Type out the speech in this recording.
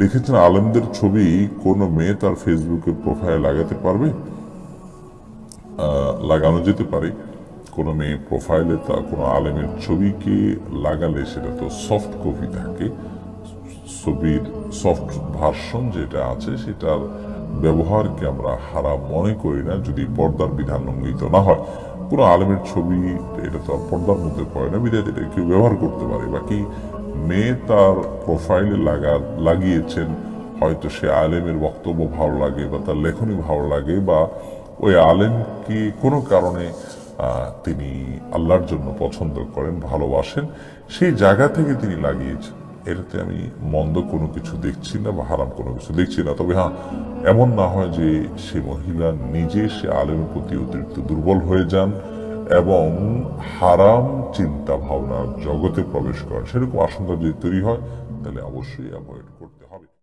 লিখেছেন, আলেমদের ছবি কোনো মেয়ে তার ফেসবুকে প্রোফাইল লাগাতে পারবে? লাগানো যেতে পারে। কোনো মেয়ে প্রোফাইলে তা, কোনো আলেমের ছবিকে লাগালে সেটা তো সফট কপি থাকে। ছবির সফট ভার্সন যেটা আছে, সেটার ব্যবহারকে আমরা হারাম মনে করি না, যদি পর্দার বিধান লঙ্ঘিত না হয়। কোনো আলেমের ছবি, এটা তো পর্দার মধ্যে পড়ে না, বিধায় এটা কেউ ব্যবহার করতে পারে। বাকি মেয়ে তার প্রোফাইলে লাগা, লাগিয়েছেন। হয়তো সে আলেমের বক্তব্য ভালো লাগে বা তার লেখনী ভালো লাগে বা ওই আলেমকে কোনো কারণে তিনি আল্লাহর জন্য পছন্দ করেন, ভালোবাসেন, সেই জায়গা থেকে তিনি লাগিয়েছেন। এটাতে আমি মন্দ কোনো কিছু দেখছি না বা হারাম কোনো কিছু দেখছি না। তবে হ্যাঁ এমন না হয় যে সে মহিলা নিজে সে আলেমের প্রতি অতিরিক্ত দুর্বল হয়ে যান। এবং হারাম চিন্তা ভাবনা জগতে প্রবেশ করেন সেরকম আশঙ্কা যদি তৈরি হয়, তাহলে অবশ্যই অ্যাভয়েড করতে